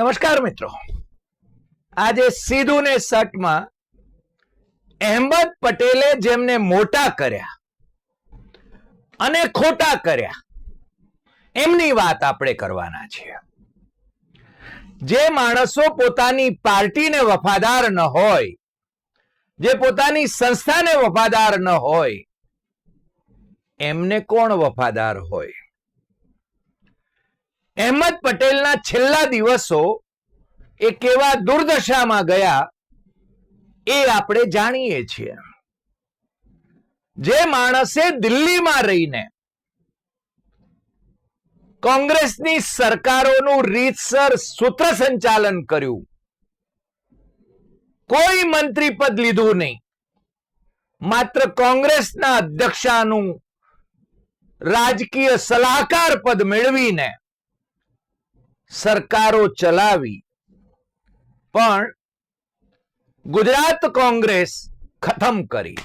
નમસ્કાર મિત્રો. આજે સીધું ને સટમાં અહેમદ પટેલે જેમને મોટા કર્યા અને ખોટા કર્યા, એમની વાત આપણે કરવાના છીએ. જે માણસો પોતાની પાર્ટીને વફાદાર ન હોય, જે પોતાની સંસ્થાને વફાદાર ન હોય, એમને કોણ વફાદાર હોય? અહેમદ પટેલના છેલ્લા દિવસો એ કેવા દુર્દશામાં ગયા એ આપણે જાણીએ છીએ. જે માણસે દિલ્હીમાં રહીને કોંગ્રેસની સરકારોનું રીતસર સૂત્ર સંચાલન કર્યું, કોઈ મંત્રી પદ લીધું નહીં, માત્ર કોંગ્રેસના અધ્યક્ષાનું રાજકીય સલાહકાર પદ મેળવીને સરકારો ચલાવી. પણ ગુજરાત કોંગ્રેસ ખતમ કરી.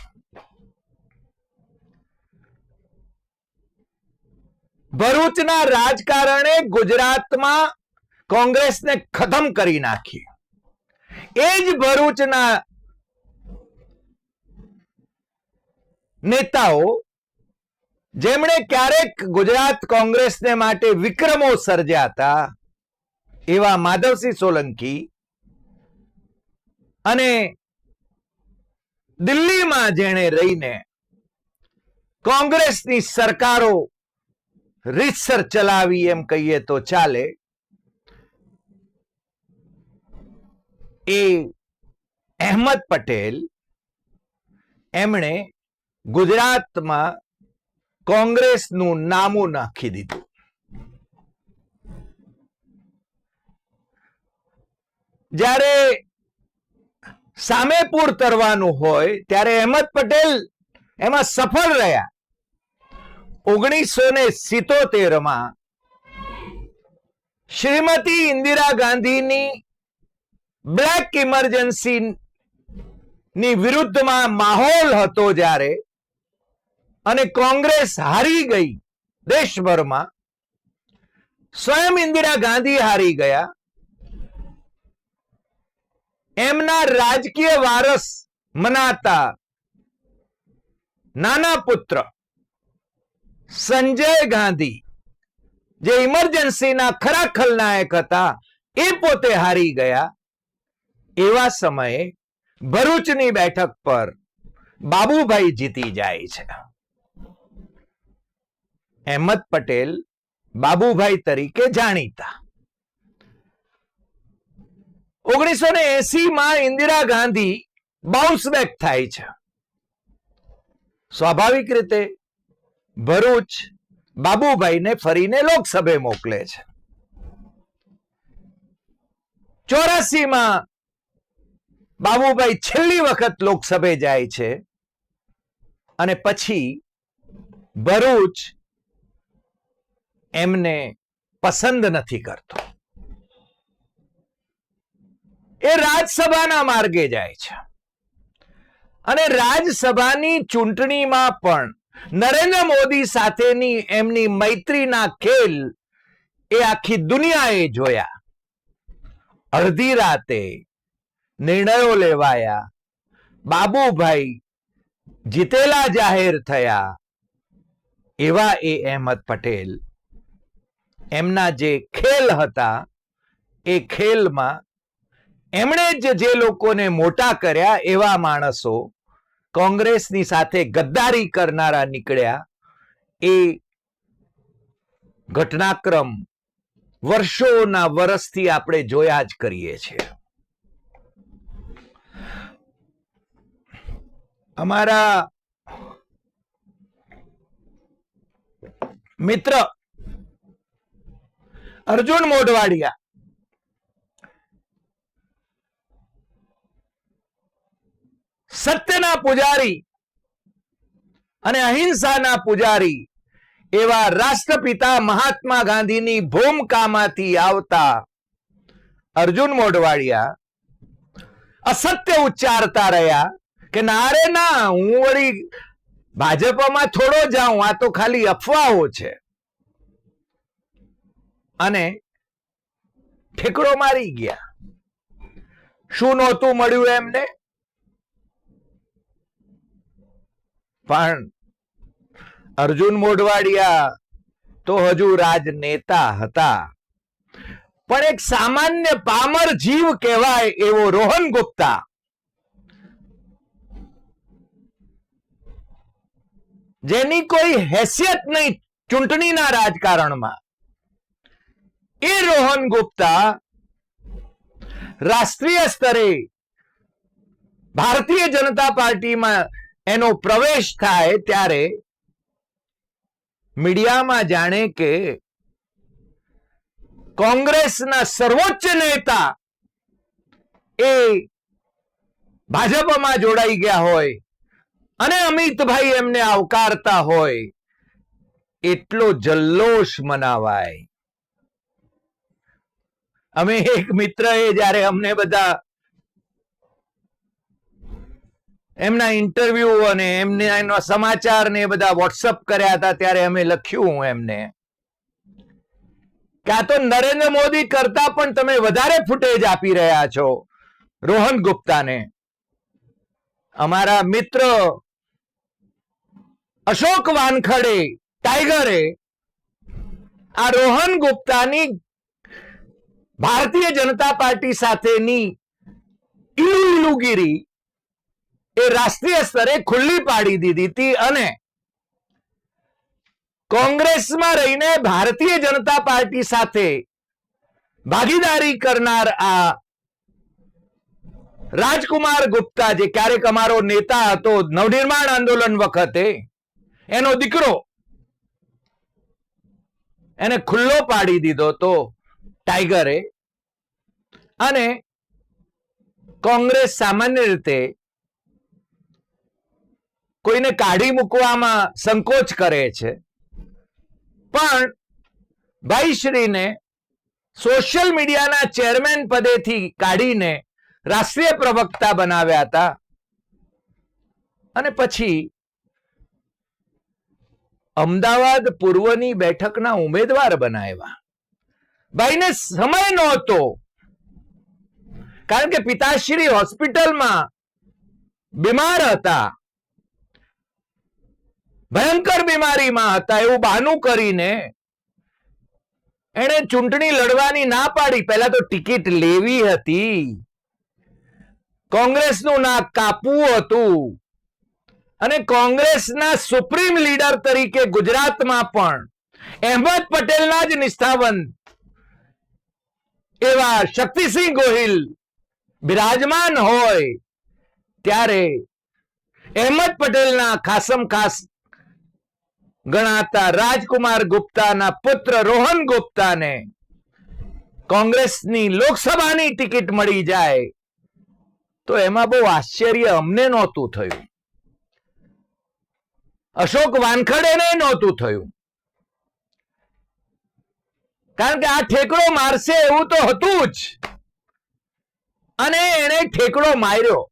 ભરૂચના રાજકારણે ગુજરાતમાં કોંગ્રેસને ખતમ કરી નાખી એ જ ભરૂચના નેતાઓ જેમણે ક્યારેક ગુજરાત કોંગ્રેસને માટે વિક્રમો સર્જ્યા હતા એવા માધવસિંહ સોલંકી અને દિલ્હીમાં જેણે રહીને કોંગ્રેસની સરકારો રીતસર ચલાવી એમ કહીએ તો ચાલે. એ અહેમદ પટેલ એમણે ગુજરાતમાં કોંગ્રેસનું નામું નાખી દીધું. જ્યારે સામે પૂર તરવાનું હોય, ત્યારે અહેમદ પટેલ એમાં સફળ રહ્યા. ઓગણીસો ને સિત્તોતેરમાં શ્રીમતી ઇન્દિરા ગાંધીની બ્લેક ઇમરજન્સી ની વિરુદ્ધમાં માહોલ હતો જ્યારે, અને કોંગ્રેસ હારી ગઈ દેશભરમાં, સ્વયં ઇન્દિરા ગાંધી હારી ગયા. એમના રાજકીય વારસ મનાતા નાના પુત્ર સંજય ગાંધી જે ઇમરજન્સીના ખરા ખલનાયક હતા, એ પોતે હારી ગયા. એવા સમયે ભરૂચની બેઠક પર બાબુભાઈ જીતી જાય છે. અહેમદ પટેલ બાબુભાઈ તરીકે જાણીતા. ઓગણીસો ને એસી માં ઇન્દિરા ગાંધી બાઉન્સ બેક થાય છે. સ્વાભાવિક રીતે ભરૂચ બાબુભાઈને ફરીને લોકસભે મોકલે છે. ચોરાસી માં બાબુભાઈ છેલ્લી વખત લોકસભે જાય છે અને પછી ભરૂચ એમને પસંદ નથી કરતો. એ રાજસભાના માર્ગે જાય છે. અને રાજસભાની ચૂંટણીમાં પણ નરેન્દ્ર મોદી સાથેની એમની મૈત્રીના ખેલ એ આખી દુનિયાએ જોયા. અડધી રાતે નિર્ણયો લેવાયા. બાબુભાઈ જીતેલા જાહેર થયા. એવા એ અહેમદ પટેલ. એમના જે ખેલ હતા, એ ખેલમાં એમણે જ જે લોકોને મોટા કર્યા એવા માણસો કોંગ્રેસની સાથે ગદ્દારી કરનારા નીકળ્યા, એ ઘટનાક્રમ વર્ષોના વર્ષથી આપણે જોયા જ કરીએ છીએ. અમારા મિત્ર અર્જુન મોઢવાડિયા સત્યના પૂજારી અને અહિંસાના પૂજારી એવા રાષ્ટ્રપિતા મહાત્મા ગાંધીની ભૂમિકામાંથી આવતા અર્જુન મોઢવાડિયા અસત્ય ઉચ્ચારતા રહ્યા કે ના રે ના, હું વળી ભાજપમાં થોડો જાઉં, આ તો ખાલી અફવાઓ છે. અને ઠેકડો મારી ગયા. શું નહોતું મળ્યું એમને? પણ અર્જુન મોઢવાડિયા તો હજુ રાજનેતા હતા. પણ એક સામાન્ય પામર જીવ કહેવાય એવો રોહન ગુપ્તા. જેની કોઈ હેસિયત નહીં ચૂંટણીના રાજકારણમાં. એ રોહન ગુપ્તા રાષ્ટ્રીય સ્તરે ભારતીય જનતા પાર્ટીમાં એનો પ્રવેશ થાય ત્યારે મીડિયામાં જાણે કે કોંગ્રેસના સર્વોચ્ચ નેતા એ ભાજપમાં જોડાઈ ગયા હોય અને અમિતભાઈ એમને આવકારતા હોય, એટલો જલ્લોષ મનાવાય. અમે એક મિત્ર એ જ્યારે અમને બધા એમના ઇન્ટરવ્યુ અને એમને એના સમાચાર ને બધા વોટ્સઅપ કર્યા હતા, ત્યારે અમે લખ્યું એમને. કે આ તો નરેન્દ્ર મોદી કરતા પણ તમે વધારે ફૂટેજ આપી રહ્યા છો, રોહન ગુપ્તાને. અમારા મિત્ર અશોક વાનખડે, ટાઈગરે, આ રોહન ગુપ્તાની ભારતીય જનતા પાર્ટી સાથેની ઈલુ ઈલુગીરી એ રાષ્ટ્રીય સ્તરે ખુલ્લી પાડી દીધી હતી અને કોંગ્રેસમાં રહીને ભારતીય જનતા પાર્ટી સાથે ભાગીદારી કરનાર આ રાજકુમાર ગુપ્તા જે ક્યારેક અમારો નેતા હતો નવનિર્માણ આંદોલન વખતે, એનો દીકરો એને ખુલ્લો પાડી દીધો તો ટાઈગરે. અને કોંગ્રેસ સામાન્ય રીતે કોઈને કાઢી મૂકવામાં સંકોચ કરે છે. પણ ભાઈશ્રીને સોશિયલ મીડિયાના ચેરમેન પદેથી કાઢીને રાષ્ટ્રીય પ્રવક્તા બનાવ્યા હતા. અને પછી અમદાવાદ પૂર્વની બેઠકના ઉમેદવાર બનાવ્યા. ભાઈને સમય નહોતો. કારણ કે પિતાશ્રી હોસ્પિટલમાં બીમાર હતા. ભયંકર બીમારીમાં હતા એવું બહાનું કરીને એણે ચૂંટણી લડવાની ના પાડી. પહેલા તો ટિકિટ લેવી હતી. કોંગ્રેસનું નાક કાપવું હતું. અને કોંગ્રેસના સુપ્રીમ લીડર તરીકે ગુજરાતમાં પણ અહેમદ પટેલના જ નિષ્ઠાવંત એવા શક્તિસિંહ ગોહિલ બિરાજમાન હોય ત્યારે અહેમદ પટેલના ખાસમ ખાસ ગણાતા રાજકુમાર ગુપ્તાના પુત્ર રોહન ગુપ્તાને કોંગ્રેસની લોકસભાની ટિકિટ મળી જાય તો એમાં બહુ આશ્ચર્ય અમને નહોતું થયું. અશોક વાનખડેને નહોતું થયું. કારણ કે આ ઠેકડો મારશે એવું તો હતું જ. અને એને ઠેકડો માર્યો.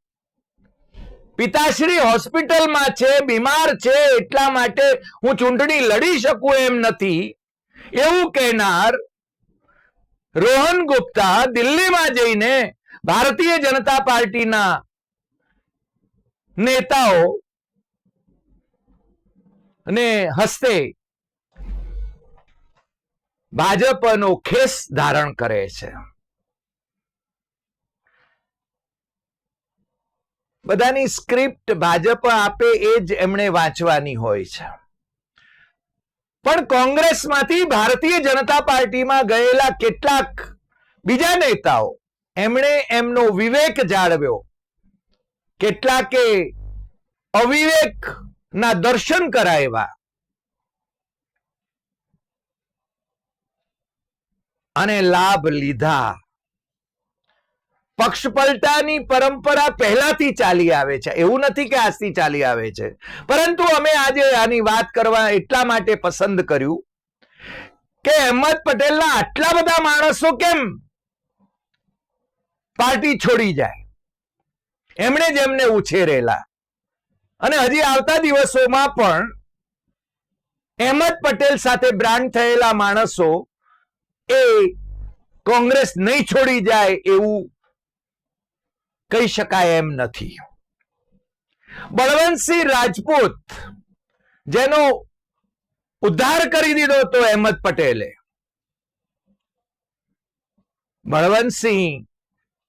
પિતાશ્રી હોસ્પિટલમાં છે, બીમાર છે, એટલા માટે હું ચૂંટણી લડી શકું એમ નથી. એવું કહેનાર રોહન ગુપ્તા દિલ્હીમાં જઈને ભારતીય જનતા પાર્ટીના નેતાઓ ને હસ્તે ભાજપનો ખેસ ધારણ કરે છે. બધાની સ્ક્રિપ્ટ ભાજપ આપે એ જ એમણે વાંચવાની હોય છે. પણ કોંગ્રેસમાંથી ભારતીય જનતા પાર્ટીમાં ગયેલા કેટલાક બીજા નેતાઓ, એમણે એમનો વિવેક જાળવ્યો. કેટલાકે અવિવેક ના દર્શન કરાવ્યા. અને લાભ લીધા. પક્ષ પલટાની પરંપરા પહેલાથી ચાલી આવે છે. એવું નથી કે આજથી ચાલી આવે છે. પરંતુ અમે આજે આની વાત કરવા એટલા માટે પસંદ કર્યું કે અહેમદ પટેલના આટલા બધા માણસો કેમ પાર્ટી છોડી જાય? એમણે જ એમને ઉછેરેલા. અને હજી આવતા દિવસોમાં પણ અહેમદ પટેલ સાથે બ્રાન્ડ થયેલા માણસો એ કોંગ્રેસ નહીં છોડી જાય એવું કહી શકાય એમ નથી. બળવંતસિંહ રાજપૂત જેનો ઉદ્ધાર કરી દીધો તો અહેમદ પટેલે. બળવંતસિંહ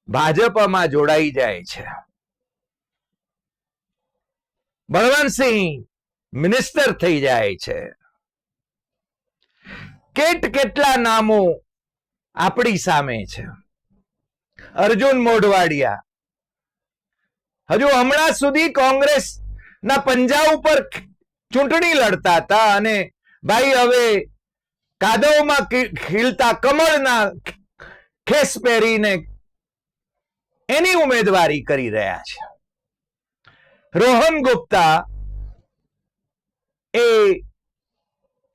ભાજપમાં જોડાઈ જાય છે. બળવંતસિંહ મિનિસ્ટર થઈ જાય છે. કેટ કેટલા નામો આપણી સામે છે. અર્જુન મોઢવાડિયા હજુ હમણાં સુધી કોંગ્રેસ ના પંજા ઉપર ચૂંટણી લડતા હતા અને ભાઈ હવે કાદવમાં ખીલતા કમળના ખેસ પહેરીને એની ઉમેદવારી કરી રહ્યા છે. રોહન ગુપ્તા એ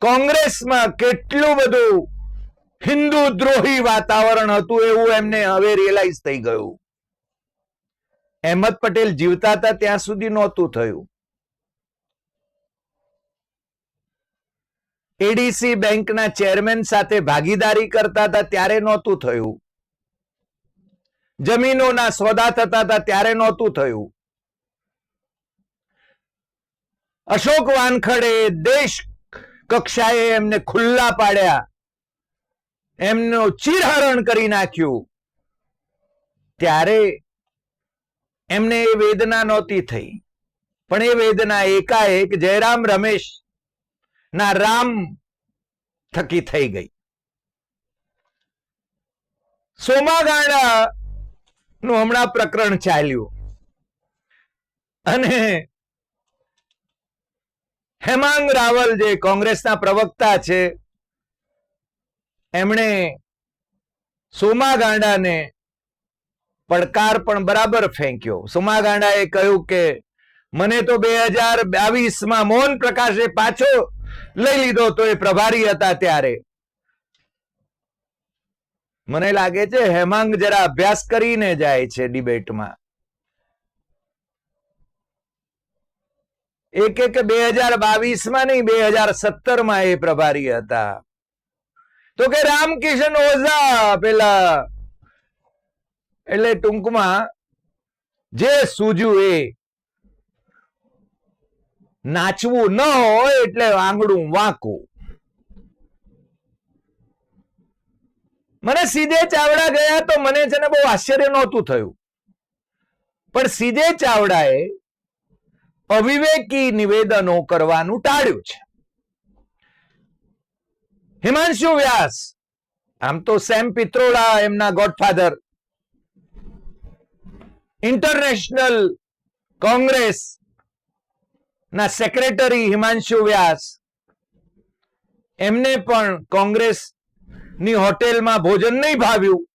કોંગ્રેસમાં કેટલું બધું હિન્દુ દ્રોહી વાતાવરણ હતું એવું એમને હવે રિયલાઇઝ થઈ ગયું. અહેમદ પટેલ જીવતા હતા ત્યાં સુધી નહોતું થયું. એડીસી બેંકના ચેરમેન સાથે ભાગીદારી કરતા હતા ત્યારે નહોતું થયું. જમીનોના સોદા થતા હતા ત્યારે નહોતું થયું. અશોક વાનખડે દેશ કક્ષાએ એમને ખુલ્લા પાડ્યા. એમનું ચીરહરણ કરી નાખ્યું. ત્યારે એમને એ વેદના નહોતી થઈ. પણ એ વેદના એકાએક જયરામ રમેશ ના રામ થકી થઈ ગઈ. સોમાગાંડા નું હમણાં પ્રકરણ ચાલ્યું. અને હેમાંગ રાવલ જે કોંગ્રેસના પ્રવક્તા છે, એમણે સોમા ગાંડાને પડકાર પણ બરાબર ફેંક્યો. સોમા ગાંડાએ કહ્યું કે, મને તો બે હજાર બાવીસમાં મોહન પ્રકાશે પાછો લઈ લીધો તો એ પ્રભારી હતા ત્યારે. મને લાગે છે હેમાંગ જરા અભ્યાસ કરીને જાય છે ડિબેટમાં. એક કે કે બે હજાર બાવીસમાં નહીં બે હજાર સત્તરમાં એ પ્રભારી હતા. તો કે રામકિશન ઓઝા પેલા એટલે ટૂંકમાં, જે સૂજ્યું એ, નાચવું ન હોય એટલે આંગળું વાંકું મને સીધે ચાવડા ગયા તો મને છે ને બહુ આશ્ચર્ય નહોતું થયું. પણ સીધે ચાવડાએ અવિવેકી નિવેદનો કરવાનું ટાળ્યું છે. હિમાંશુ વ્યાસ, આમ તો સેમ પિત્રોડા એમના ગોડફાધર ઇન્ટરનેશનલ કોંગ્રેસ ના સેક્રેટરી હિમાંશુ વ્યાસ. એમને પણ કોંગ્રેસની હોટેલમાં ભોજન નહીં ભાવ્યું.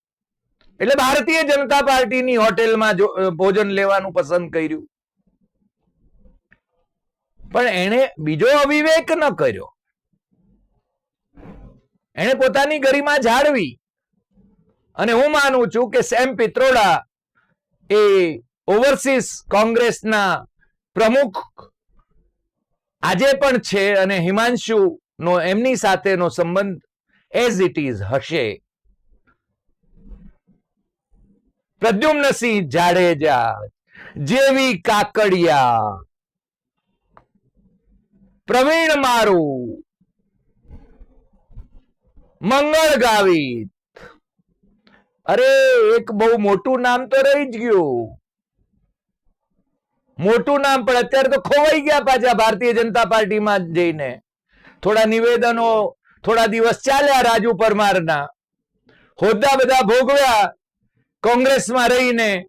એટલે ભારતીય જનતા પાર્ટીની હોટેલમાં ભોજન લેવાનું પસંદ કર્યું. પણ એણે બીજો અવિવેક ન કર્યો. એણે પોતાની ગરિમા જાળવી. અને હું માનું છું કે સેમ પિત્રોડા એ ઓવરસીઝ કોંગ્રેસના પ્રમુખ આજે પણ છે અને હિમાંશુ નો એમની સાથેનો સંબંધ એઝ ઇટ ઇઝ હશે. પ્રદ્યુમ્નસિંહ જાડેજા, જેવી કાકડિયા, પ્રવીણ મારું, મંગળ ગાવિત અરે, એક બહુ મોટું નામ તો રહી જ ગયું. મોટું નામ, પણ અત્યારે તો ખોવાઈ ગયા પાછા ભારતીય જનતા પાર્ટીમાં જઈને. થોડા નિવેદનો, થોડા દિવસ ચાલ્યા રાજુ પરમારના. હોદ્દા બધા ભોગવ્યા, કોંગ્રેસમાં રહીને.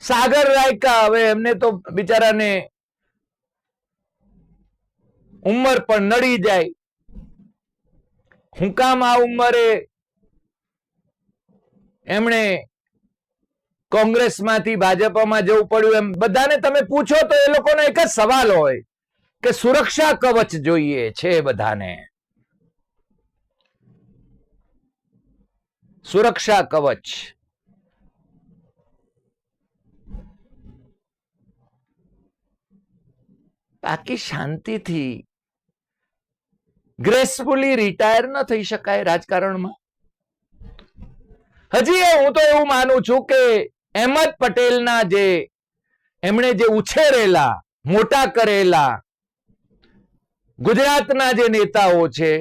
સાગર રાયકા, હવે એમને તો બિચારાને ઉંમર પણ નડી જાય. હું કામ આ ઉંમરે એમણે કોંગ્રેસમાંથી ભાજપમાં જવું પડ્યું એમ. બધાને તમે પૂછો તો એ લોકોનો એક જ સવાલ હોય કે સુરક્ષા કવચ જોઈએ છે બધાને? સુરક્ષા કવચ. બાકી શાંતિથી ગ્રેસફુલી રિટાયર ન થઈ શકાય રાજકારણમાં? હજી હું તો એવું માનું છું કે અહેમદ પટેલના જે એમણે જે ઉછેરેલા, મોટા કરેલા ગુજરાતના જે નેતાઓ છે,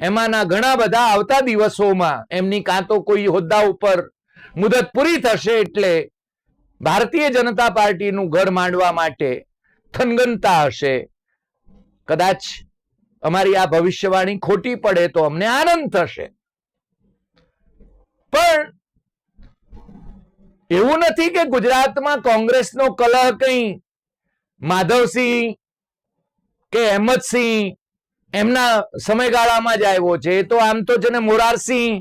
એમાંના ઘણા બધા આવતા દિવસોમાં એમની કાં તો કોઈ હોદ્દા ઉપર મુદત પૂરી થશે એટલે ભારતીય જનતા પાર્ટીનું ઘર માંડવા માટે થનગનતા હશે. કદાચ અમારી આ ભવિષ્યવાણી ખોટી પડે તો અમને આનંદ થશે. પણ એવું નથી કે ગુજરાતમાં કોંગ્રેસનો કલહ કઈ માધવસિંહ કે અહેમદસિંહ એમના સમયગાળામાં જ આવ્યો છે એ તો આમ તો છે ને મોરારસિંહ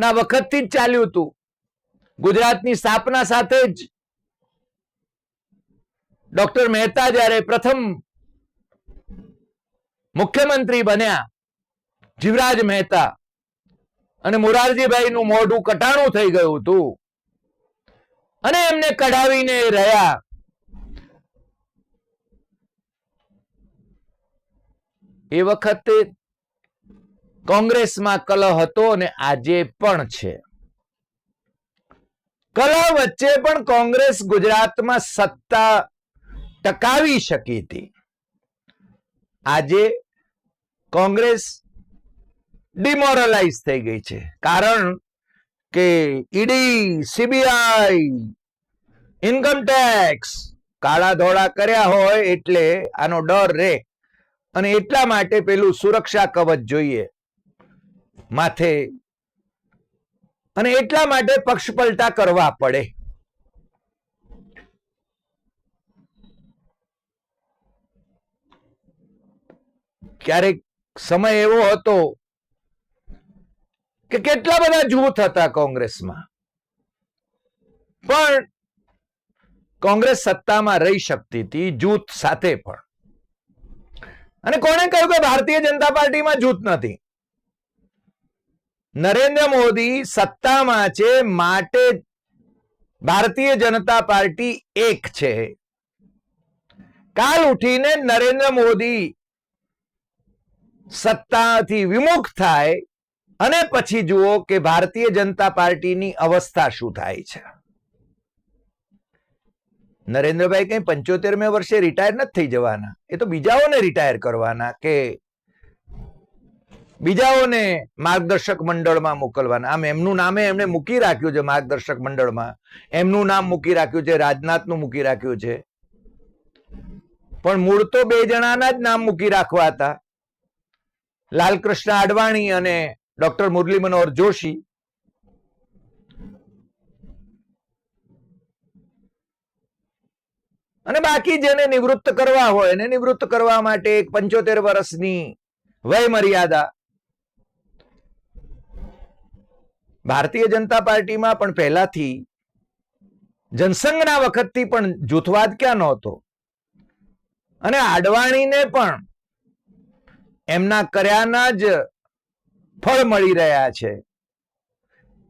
ના વખતથી જ ચાલ્યું હતું. ગુજરાતની સ્થાપના સાથે જ ડોક્ટર મહેતા જ્યારે પ્રથમ મુખ્યમંત્રી બન્યા, જીવરાજ મહેતા અને મોરારજીભાઈ નું મોઢું કટાણું થઈ ગયું હતું. અને એમને કઢાવીને રહ્યા. એ વખતે કોંગ્રેસમાં કલહ હતો અને આજે પણ છે. કલહ વચ્ચે પણ કોંગ્રેસ ગુજરાતમાં સત્તા ટકાવી શકી હતી. આજે કોંગ્રેસ ડિમોરલાઇઝ થઈ ગઈ છે. કારણ કે ઈડી સીબીઆઈ ઇન્કમ ટેક્સ કાળા ધોળા કર્યા હોય એટલે આનો ડર રે અને એટલા માટે પેલું સુરક્ષા કવચ જોઈએ માથે. અને એટલા માટે પક્ષપલટા કરવા પડે. ક્યારેક સમય એવો હતો કે કેટલા બધા જૂથ હતા કોંગ્રેસમાં? પણ કોંગ્રેસ સત્તામાં રહી શકતી હતી, જૂથ સાથે પણ. અને કોણે કહ્યું કે ભારતીય જનતા પાર્ટીમાં જૂથ નથી? નરેન્દ્ર મોદી સત્તામાં છે, માટે ભારતીય જનતા પાર્ટી એક છે. કાલ ઉઠીને નરેન્દ્ર મોદી સત્તાથી વિમુખ થાય અને પછી જુઓ કે ભારતીય જનતા પાર્ટીની અવસ્થા શું થાય છે. નરેન્દ્રભાઈ કઈ પંચોતેરમે વર્ષે રિટાયર નથી થઈ જવાના. એ તો બીજાઓને રિટાયર કરવાના કે બીજાઓને માર્ગદર્શક મંડળમાં મોકલવાના. આમ એમનું નામે એમણે મૂકી રાખ્યું છે માર્ગદર્શક મંડળમાં. એમનું નામ મૂકી રાખ્યું છે, રાજનાથનું મૂકી રાખ્યું છે. પણ મૂળ તો બે જણાના જ નામ મૂકી રાખવા હતા. લાલકૃષ્ણ આડવાણી અને ડોક્ટર મુરલી મનોહર જોશી. અને બાકી જેને નિવૃત્ત કરવા હોય, એને નિવૃત્ત કરવા માટે એક પંચોતેર વર્ષની વય મર્યાદા ભારતીય જનતા પાર્ટીમાં પણ પહેલાથી જનસંઘના વખતથી પણ જૂથવાદ ક્યાં નહોતો? અને આડવાણીને પણ એમના કર્યાના જ ફળ મળી રહ્યા છે.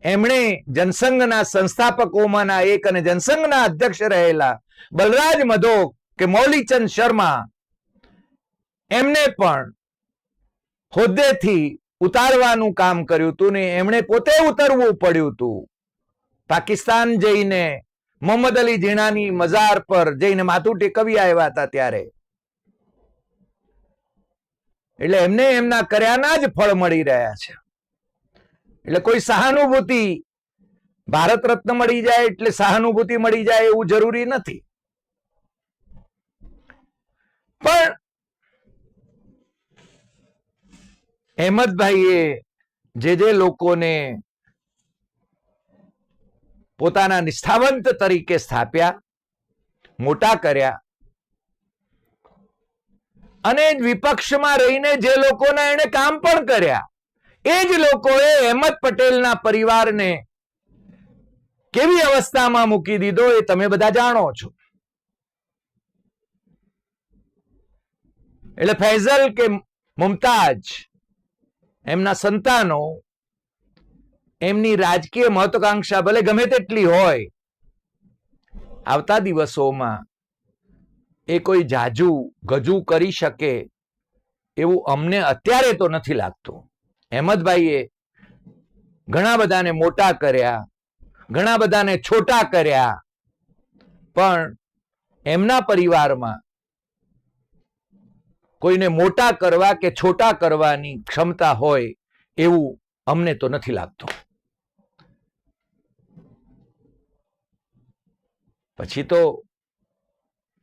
એમણે જનસંઘના સંસ્થાપકોમાંના એક અને જનસંઘના અધ્યક્ષ રહેલા બલરાજ મધોક કે મૌલીચંદ શર્મા, એમને પણ હોદ્દેથી ઉતારવાનું કામ કર્યું હતું ને એમણે પોતે ઉતરવું પડ્યું હતું. પાકિસ્તાન જઈને મોહમ્મદ અલી ઝીણાની મજાર પર જઈને માથું ટેકવી આવ્યા હતા ત્યારે. એટલે એમને એમના કર્યાના જ ફળ મળી રહ્યા છે. એટલે કોઈ સહાનુભૂતિ ભારત રત્ન મળી જાય એટલે સહાનુભૂતિ મળી જાય એવું જરૂરી નથી. પણ અહેમદભાઈએ જે જે લોકોને પોતાના નિષ્ઠાવંત તરીકે સ્થાપ્યા, મોટા કર્યા અને વિપક્ષમાં રહીને જે લોકોના એને કામ પણ કર્યા, એ જ લોકોએ અહેમદ પટેલના પરિવારને કેવી અવસ્થામાં મૂકી દીધો એ તમે બધા જાણો છો. એટલે ફૈઝલ કે મુમતાજ, એમના સંતાનો, એમની રાજકીય મહત્વાકાંક્ષા ભલે ગમે તેટલી હોય, આવતા દિવસોમાં એ કોઈ જાજુ ગજુ કરી શકે એવું અમને અત્યારે તો નથી લાગતું. અહેમદભાઈએ ઘણા બધાને મોટા કર્યા, ઘણા બધાને છોટા કર્યા, પણ એમના પરિવારમાં કોઈને મોટા કરવા કે છોટા કરવાની ક્ષમતા હોય એવું અમને તો નથી લાગતું. પછી તો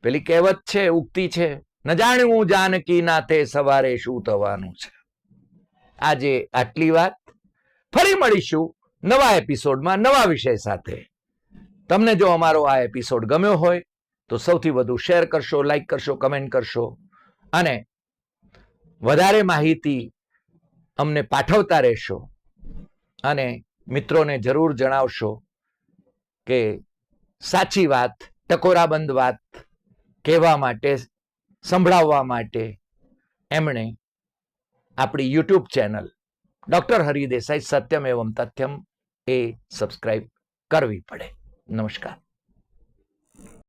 પેલી કહેવત છે, ઉક્તિ છે, ન જાણ્યું જાનકી નાથે સવારે શું થવાનું છે. આજે આટલી વાત. ફરી મળીશું નવા એપિસોડમાં નવા વિષય સાથે. તમને જો અમારો આ એપિસોડ ગમ્યો હોય, તો સૌથી વધુ શેર કરશો, લાઈક કરશો, કમેન્ટ કરશો અને વધારે માહિતી અમને પાઠવતા રહેશો. અને મિત્રોને જરૂર જણાવશો કે સાચી વાત, ટકોરાબંધ વાત કહેવા માટે, સંભળાવવા માટે એમણે આપણી યુટ્યુબ ચેનલ ડૉક્ટર હરિદેસાઈ સત્યમ એવમ તથ્યમ એ સબસ્ક્રાઇબ કરવી પડે. નમસ્કાર.